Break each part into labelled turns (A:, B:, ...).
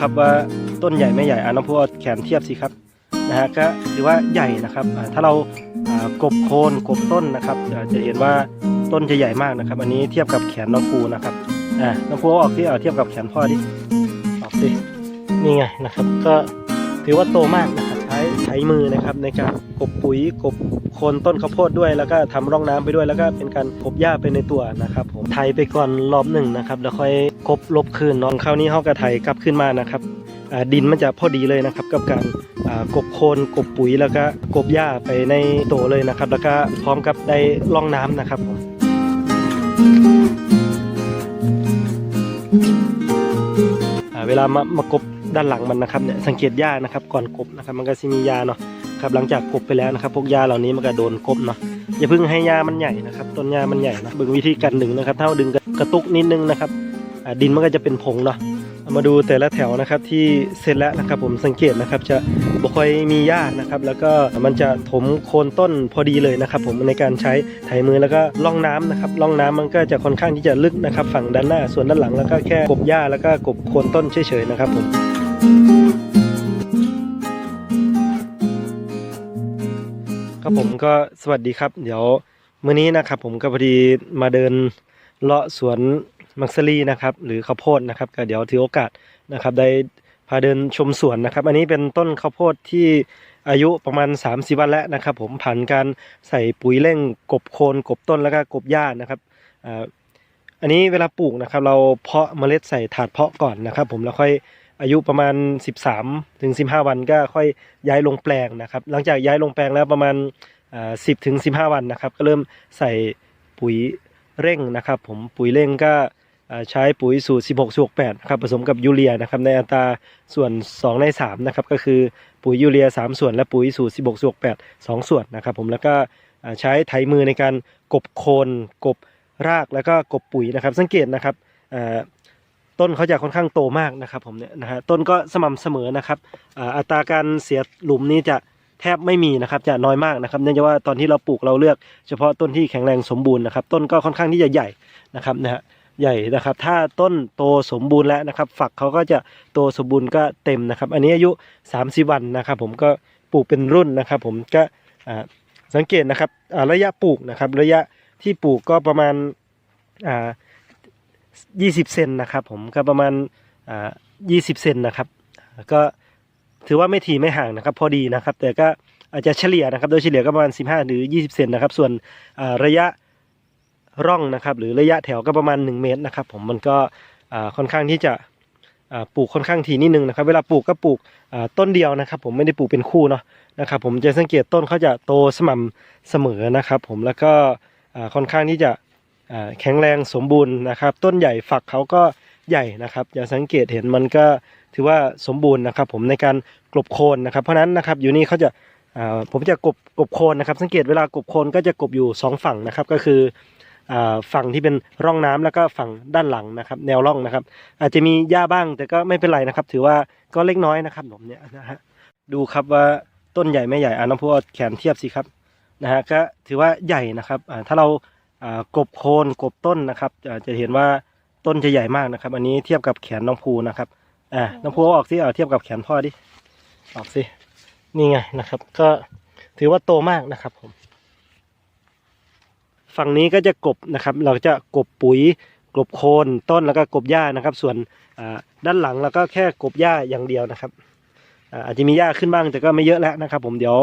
A: ครับว่าต้นใหญ่ไม่ใหญ่อะน้องพูเอาแขนเทียบสิครับนะฮะก็ถือว่าใหญ่นะครับถ้าเรากบโคนกบต้นนะครับจะเห็นว่าต้นจะใหญ่มากนะครับ อันนี้เทียบกับแขนน้องพูนะครับอ่าน้องพูออกที่เอาเทียบกับแขนพ่อดิออกสินี่ไงนะครับ ก็ถือว่าโตมากนะ ใช้มือนะครับในการกบปุ๋ยกบโคนต้นข้าวโพดด้วย แล้วก็ทำร่องน้ำไปด้วยแล้วก็เป็นการกบหญ้าไปในตัวนะครับผมไถไปก่อนรอบหนึ่งนะครับแล้วค่อยกบลบคืนน้องคราวนี้เขาก็ไถกลับขึ้นมานะครับดินมันจะพอดีเลยนะครับกับการกบโคนกบปุ๋ยแล้วก็กบหญ้าไปในโตเลยนะครับ แล้วก็พร้อมกับได้ร่องน้ำนะครับผมเวลามามากบ ด้านหลังมันนะครับเนี่ยสังเกตหญ้านะครับก่อนกบนะครับมันก็จะมีหญ้าเนาะครับหลังจากกบไปแล้วนะครับ พวกหญ้าเหล่านี้มันก็โดนกบเนาะอย่าเพิ่งให้หญ้ามันใหญ่นะครับต้นหญ้ามันใหญ่นะบิ่งวิธีการดึงนะครับถ้าเราดึงกระตุกนิดนึงนะครับดินมันก็จะเป็นผงเนาะมาดูแต่ละแถวนะครับที่เสร็จแล้วนะครับผมสังเกตนะครับจะบ่ค่อยมีหญ้านะครับแล้วก็มันจะถมโคนต้นพอดีเลยนะครับผมในการใช้ไถมือแล้วก็ล่องน้ำนะครับล่องน้ำมันก็จะค่อนข้างที่จะลึกนะครับฝั่งด้านหน้าส่วนด้านหลังแล้วก็แค่กบหญ้าแล้วก็กบโคนต้นเฉยๆนะครับผม ครับผมก็สวัสดีครับ เดี๋ยวมื้อนี้นะครับ ผมก็พอดีมาเดินเลาะสวนมักซรีนะครับ หรือข้าวโพดนะครับ ก็เดี๋ยวถือโอกาสนะครับ ได้พาเดินชมสวนนะครับ อันนี้เป็นต้นข้าวโพดที่อายุประมาณ3าวันแล้วนะครับ ผมผ่านการใส่ปุ๋ยเร่งกบโคนกบต้นแล้วก็กบหญ้านะครับ อันนี้เวลาปลูกนะครับ เราเพาะเมล็ดใส่ถาดเพาะก่อนนะครับ ผมแล้วค่อยอายุประมาณ 13ถึง15 วันก็ค่อยย้ายลงแปลงนะครับ หลังจากย้ายลงแปลงแล้วประมาณสิบถึงสิบห้าวันนะครับ ก็เริ่มใส่ปุ๋ยเร่งนะครับ ผมปุ๋ยเร่งก็ใช้ปุ๋ยสูตร 16สูตร8ครับผสมกับยูเรียนะครับในอัตราส่วน 2 ใน3นะครับก็คือปุ๋ยยูเรีย 3 ส่วน และปุ๋ยสูตร 16สูตร8 2 ส่วนนะครับ ผมแล้วก็ใช้ไถมือในการกบโคนกบ รากแล้วก็กบปุ๋ยนะครับ สังเกตนะครับต้นเขาจะค่อนข้างโตมากนะครับผมเนี่ยนะฮะต้นก็สม่ำเสมอนะครับอัตราการเสียหลุมนี้จะแทบไม่มีนะครับจะน้อยมากนะครับเนื่องจากว่าตอนที่เราปลูกเราเลือก เฉพาะต้นที่แข็งแรงสมบูรณ์นะครับ ต้นก็ค่อนข้างที่จะใหญ่นะครับนะฮะใหญ่นะครับ ถ้าต้นโตสมบูรณ์แล้วนะครับ ฝักเขาก็จะโตสมบูรณ์ก็เต็มนะครับ อันนี้อายุ 30 วันนะครับ ผมก็ปลูกเป็นรุ่นนะครับ ผมก็สังเกตนะครับระยะปลูกนะครับ ระยะ ที่ปลูกก็ประมาณอ่า20เซนนะครับผมก็ประมาณอ่า20เซนนะครับ ก็ถือว่าไม่ถี่ไม่ห่างนะครับ พอดีนะครับ แต่ก็อาจจะเฉลี่ยนะครับ โดยเฉลี่ยก็ประมาณ 15 หรือ 20 เซนนะครับ ส่วนระยะร่องนะครับ หรือระยะแถวก็ประมาณ 1 เมตรนะครับ ผมมันก็ค่อนข้างที่จะปลูกค่อนข้างถี่นิดนึงนะครับ เวลาปลูกก็ปลูกต้นเดียวนะครับ ผมไม่ได้ปลูกเป็นคู่เนาะนะครับ ผมจะสังเกตต้นเขาจะโตสม่ำเสมอนะครับ ผมแล้วก็ ค่อนข้างที่จะแข็งแรงสมบูรณ์นะครับ ต้นใหญ่ฝักเขาก็ใหญ่นะครับอย่าสังเกตเห็นมันก็ถือว่าสมบูรณ์นะครับ ผมในการกลบโคนนะครับ เพราะนั้นนะครับอยู่นี่เขาจะาผมจะกบกบโคนนะครับ สังเกตเวลากบโคนก็จะกบอยู่สองฝั่งนะครับก็คือฝั่งที่เป็นร่องน้ำแล้วก็ฝั่งด้านหลังนะครับ แนวร่องนะครับ อาจจะมีหญ้าบ้างแต่ก็ไม่เป็นไรนะครับ ถือว่าก็เล็กน้อยนะครับผมเนี่ยนะฮะดูครับว่าต้นใหญ่ไม่ใหญ่อ่าน้องพูเอาแขนเทียบสิครับ นะฮะก็ถือว่าใหญ่นะครับถ้าเรากบโคนกบต้นนะครับจะเห็นว่าต้นจะใหญ่มากนะครับ อันนี้เทียบกับแขนน้องภูนะครับอ่าน้องภูอออกสิเอาเทียบกับแขนพ่อดิออกสินี่ไงนะครับ ก็ถือว่าโตมากนะครับผม ฝั่งนี้ก็จะกบนะครับ เราจะกบปุ๋ยกบโคนต้นแล้วก็กบหญ้านะครับ ส่วนด้านหลังเราก็แค่กบหญ้าอย่างเดียวนะครับ อาจจะมีหญ้าขึ้นบ้างแต่ก็ไม่เยอะแล้วนะครับผมเดี๋ยว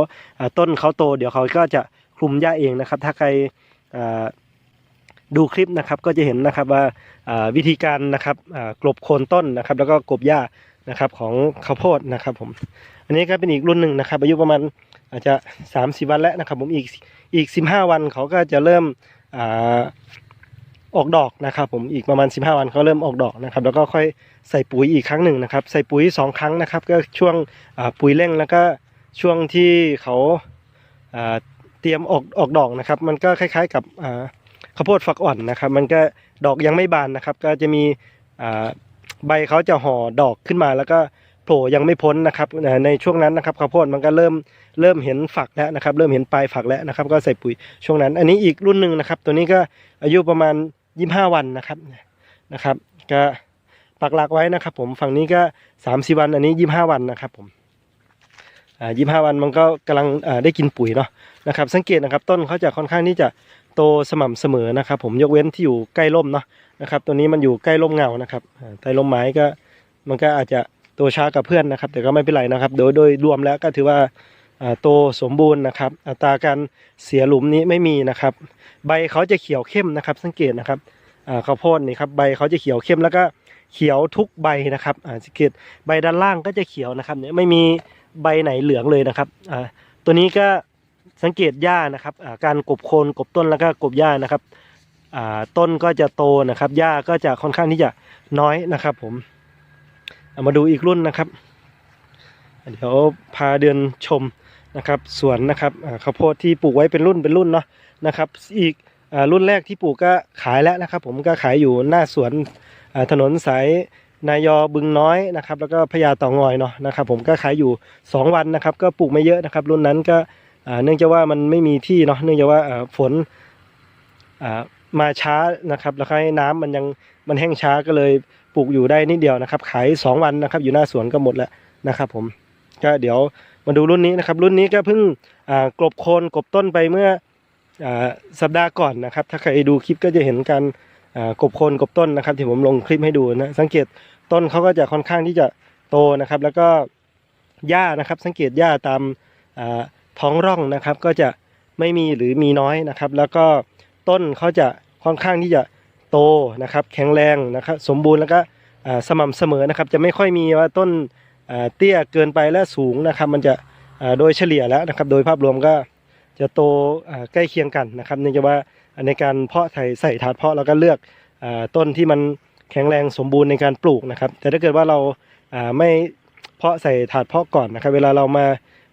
A: ต้นเขาโต เดี๋ยวเขาก็จะคลุมหญ้าเองนะครับ ถ้าใครดูคลิปนะครับก็จะเห็นนะครับว่าวิธีการนะครับกลบโคนต้นนะครับ แล้วก็กบหญ้านะครับของข้าวโพดนะครับผมอันนี้ก็เป็นอีกรุ่นหนึ่งนะครับอายุประมาณอาจจะสามสิบวันแล้วนะครับผมอีกอีกสิบห้าวันเขาก็จะเริ่ม ออกดอกนะครับผมอีกประมาณสิบห้าวันเขาเริ่มออกดอกนะครับแล้วก็ค่อยใส่ปุ๋ยอีกครั้งหนึ่งนะครับ ใส่ปุ๋ยสองครั้งนะครับ ก็ช่วงปุ๋ยเร่งแล้วก็ช่วงที่เขาเตรียมออกออกดอกนะครับ มันก็คล้ายๆกับข้าวโพดฝักอ่อนนะครับ มันก็ดอกยังไม่บานนะครับ ก็จะมีใบเขาจะห่อดอกขึ้นมาแล้วก็โผล่ยังไม่พ้นนะครับในช่วงนั้นนะครับข้าวโพดมันก็เริ่มเริ่มเห็นฝักแล้วนะครับ เริ่มเห็นปลายฝักแล้วนะครับ ก็ใส่ปุ๋ยช่วงนั้น อันนี้อีกรุ่นหนึ่งนะครับ ตัวนี้ก็อายุประมาณ 25วันนะครับนะครับ ก็ปักหลักไว้นะครับ ผมฝั่งนี้ก็สามสิวัน อันนี้ยี่ห้าวันนะครับ ผมอ่ายี่ห้าวันมันก็กำลังอ่าได้กินปุ๋ยเนาะนะครับ สังเกตนะครับ ต้นเขาจะค่อนข้างที่จะโตสม่ำเสมอนะครับ ผมยกเว้นที่อยู่ใกล้ร่มเนาะนะครับ ตัวนี้มันอยู่ใกล้ร่มเงานะครับใต้ร่มไม้ก็มันก็อาจจะโตช้ากับเพื่อนนะครับ แต่ก็ไม่เป็นไรนะครับ โดยโดยรวมแล้วก็ถือว่า โตสมบูรณ์นะครับ อัตราการเสียหลุมนี้ไม่มีนะครับ ใบเขาจะเขียวเข้มนะครับ สังเกตนะครับข้าวโพดนี่ครับใบเขาจะเขียวเข้มแล้วก็เขียวทุกใบนะครับสังเกตใบด้านล่างก็จะเขียวนะครับเนี่ยไม่มีใบไหนเหลืองเลยนะครับตัวนี้ก็สังเกตหญ้านะครับการกบโคนกบต้นแล้วก็กบหญ้านะครับต้นก็จะโตนะครับหญ้าก็จะค่อนข้างที่จะน้อยนะครับ ผมามาดูอีกรุ่นนะครับ เดี๋ยวพาเดินชม นะครับสวนนะครับข้าวโพดที่ปลูกไว้เป็นรุ่นเป็นรุ่นเนาะนะครับอีกอรุ่นแรกที่ปลูกก็ขายแล้วนะครับ ผมก็ขายอยู่หน้าสวนถนนสายนายอบึงน้อยนะครับแล้วก็พญาเต่องอยเนาะนะครับผมก็ขายอยู่ 2 วันนะครับก็ปลูกไม่เยอะนะครับ รุ่นนั้นก็เนื่องจากว่ามันไม่มีที่เนาะเนื่องจากว่าฝนมาช้านะครับแล้วก็ให้น้ำมันยังมันแห้งช้าก็เลยปลูกอยู่ได้นิดเดียวนะครับ ขาย 2 วันนะครับอยู่หน้าสวนก็หมดแล้วนะครับผมก็เดี๋ยว มาดูรุ่นนี้นะครับ รุ่นนี้ก็เพิ่งกลบโคนกลบต้นไปเมื่ออสัปดาห์ก่อนนะครับ ถ้าใครดูคลิปก็จะเห็นการกลบโคนกลบต้นนะครับที่ผมลงคลิปให้ดูนะสังเกตต้นเขาก็จะค่อนข้างที่จะโตนะครับ แล้วก็หญ้านะครับ สังเกตหญ้าตามท้องร่องนะครับ ก็จะไม่มีหรือมีน้อยนะครับ แล้วก็ต้นเขาจะค่อนข้างที่จะโตนะครับ แข็งแรงนะครับ สมบูรณ์แล้วก็สม่ำเสมอนะครับ จะไม่ค่อยมีว่าต้น เตี้ยเกินไปและสูงนะครับ มันจะโดยเฉลี่ยแล้วนะครับ โดยภาพรวมก็จะโตใกล้เคียงกันนะครับเนื่องจากว่าในการเพาะไถ่ใส่ถาดเพาะเราก็เลือกต้นที่มันแข็งแรงสมบูรณ์ในการปลูกนะครับ แต่ถ้าเกิดว่าเราไม่เพาะใส่ถาดเพาะก่อนนะครับ เวลาเรามา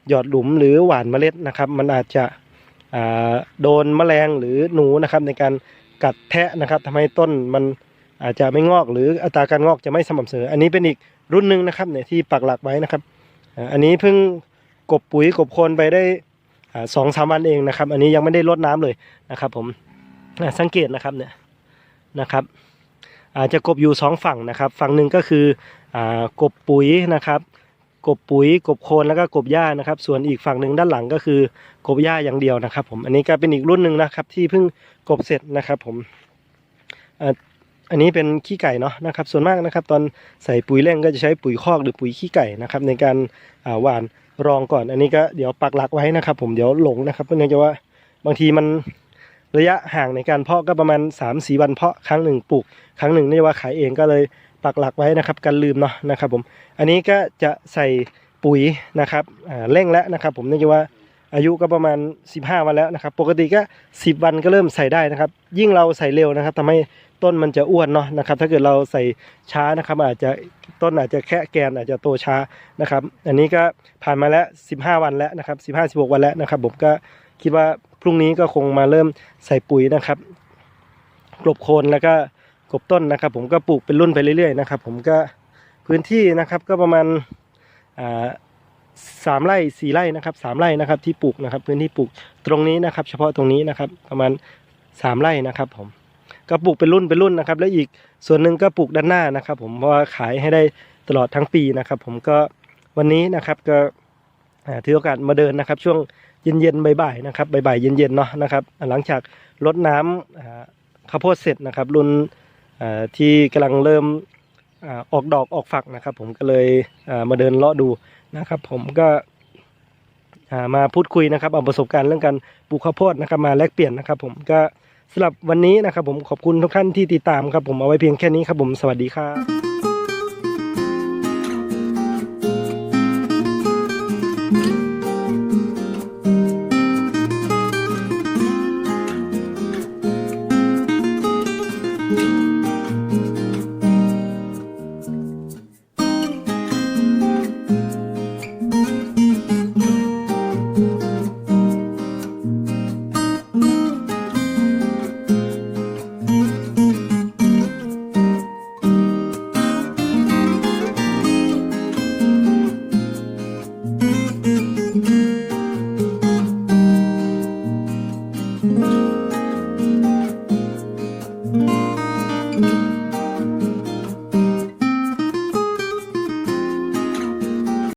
A: หยอดหลุมหรือหว่านเมล็ดนะครับ มันอาจจะโดนแมลงหรือหนูนะครับในการกัดแทะนะครับทำให้ต้นมัน อาจจะไม่งอกหรืออัตราการงอกจะไม่สม่ำเสมอ อันนี้เป็นอีกรุ่นหนึ่งนะครับเนี่ยที่ปักหลักไว้นะครับ อันนี้เพิ่งกบปุ๋ยกบโคลนไปได้สองสามวันเองนะครับ อันนี้ยังไม่ได้รดน้ำเลยนะครับ ผมสังเกตนะครับเนี่ยนะครับอาจจะกบอยู่สองฝั่งนะครับ ฝั่งหนึ่งก็คืออกบปุ๋ยนะครับ กบปุ๋ยกบโคลนแล้วก็กบหญ้านะครับ ส่วนอีกฝั่งหนึ่งด้านหลังก็คือกบหญ้าอย่างเดียวนะครับ ผมอันนี้ก็เป็นอีกรุ่นหนึ่งนะครับ ที่เพิ่งกบเสร็จนะครับ ผม อันนี้เป็นขี้ไก่เนาะนะครับส่วนมากนะครับ ตอนใส่ปุ๋ยเร่งก็จะใช้ปุ๋ยคอกหรือปุ๋ยขี้ไก่นะครับในการาหว่านรองก่อน อันนี้ก็เดี๋ยวปักหลักไว้นะครับ ผมเดี๋ยวหลงนะครับเพื่องจากว่าบางทีมันระยะห่างในการเพาะก็ประมาณ3าสี่วันเพาะครั้งหนึ่งปลูก ครั้งหนึ่งนี่ว่าขายเองก็เลยปักหลักไว้นะครับกันลืมเนาะนะครับผมอันนี้ก็จะใส่ปุ๋ยนะครับเร่งแล้วนะครับ ผมเนื่องจากว่า อายุก็ประมาณ 15 วันแล้วนะครับ ปกติก็ 10 วันก็เริ่มใส่ได้นะครับ ยิ่งเราใส่เร็วนะครับทำให้ต้นมันจะอ้วนเนาะนะครับ ถ้าเกิดเราใส่ช้านะครับ อาจจะต้นอาจจะแค่แกนอาจจะโตช้านะครับ อันนี้ก็ผ่านมาแล้ว 15 วันแล้วนะครับ 15 16 วันแล้วนะครับ ผมก็คิดว่าพรุ่งนี้ก็คงมาเริ่มใส่ปุ๋ยนะครับกลบโคนแล้วก็กลบต้นนะครับ ผมก็ปลูกเป็นรุ่นไปเรื่อยๆนะครับ ผมก็พื้นที่นะครับก็ประมาณอ่า สามไร่สี่ไร่นะครับสามไร่นะครับที่ปลูกนะครับพื้นที่ปลูกตรงนี้นะครับ เฉพาะตรงนี้นะครับประมาณสามไร่นะครับผมก็ปลูกเป็นรุ่นเป็นรุ่นนะครับ แล้วอีกส่วนหนึ่งก็ปลูกด้านหน้านะครับ ผมเพราะว่าขายให้ได้ตลอดทั้งปีนะครับ ผมก็วันนี้นะครับก็ถือโอกาสมาเดินนะครับ ช่วงเย็นๆบ่ายๆนะครับบ่ายๆเย็นๆเนาะนะครับ หลังจากรดน้ำอ่าข้าวโพดเสร็จนะครับ รุ่นที่กำลังเริ่มออกดอกออกฝักนะครับ ผมก็เลยมาเดินเลาะดู นะครับ ผมก็มาพูดคุยนะครับเอาประสบการณ์เรื่องการปลูกข้าวโพดนะครับ มาแลกเปลี่ยนนะครับ ผมก็สำหรับวันนี้นะครับ ผมขอบคุณทุกท่านที่ติดตามครับ ผมเอาไว้เพียงแค่นี้ครับ ผมสวัสดีครับ